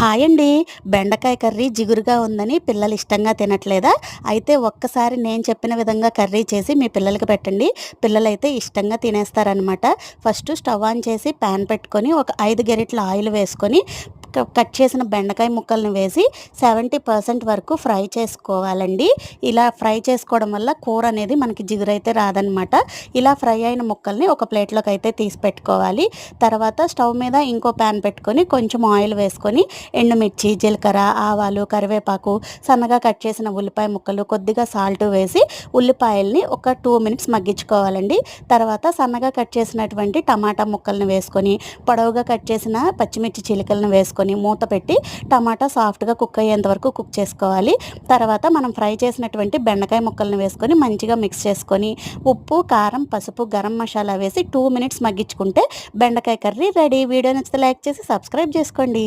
Hi అండి బెండకాయ curry జిగురుగా ఉందని పిల్లలు ఇష్టంగా తినట్లేదా? అయితే ఒక్కసారి నేను చెప్పిన విధంగా కర్రీ చేసి మీ పిల్లలకి పెట్టండి. పిల్లలైతే ఇష్టంగా తినేస్తారనమాట ఫస్ట్ స్టవ్ ఆన్ చేసి ప్యాన్ పెట్టుకొని ఒక ఐదు గెరిట్ల ఆయిల్ వేసుకొని కట్ చేసిన బెండకాయ ముక్కలను వేసి సెవెంటీ పర్సెంట్ వరకు ఫ్రై చేసుకోవాలండి. ఇలా ఫ్రై చేసుకోవడం వల్ల కూర అనేది మనకి జిగురైతే రాదనమాట. ఇలా ఫ్రై అయిన ముక్కల్ని ఒక ప్లేట్లోకి అయితే తీసి పెట్టుకోవాలి. తర్వాత స్టవ్ మీద ఇంకో ప్యాన్ పెట్టుకొని కొంచెం ఆయిల్ వేసుకొని ఎండుమిర్చి జీలకర్ర ఆవాలు కరివేపాకు సన్నగా కట్ చేసిన ఉల్లిపాయ ముక్కలు కొద్దిగా సాల్ట్ వేసి ఉల్లిపాయల్ని ఒక టూ మినిట్స్ మగ్గించుకోవాలండి. తర్వాత సన్నగా కట్ చేసినటువంటి టమాటా ముక్కల్ని వేసుకొని పొడవుగా కట్ చేసిన పచ్చిమిర్చి చిలికలను వేసుకొని వేసుకొని మూత పెట్టి టమాటా సాఫ్ట్గా కుక్ అయ్యేంత వరకు కుక్ చేసుకోవాలి. తర్వాత మనం ఫ్రై చేసినటువంటి బెండకాయ ముక్కల్ని వేసుకొని మంచిగా మిక్స్ చేసుకొని ఉప్పు కారం పసుపు గరం మసాలా వేసి టూ మినిట్స్ మగ్గించుకుంటే బెండకాయ కర్రీ రెడీ. వీడియో నచ్చితే లైక్ చేసి సబ్స్క్రైబ్ చేసుకోండి.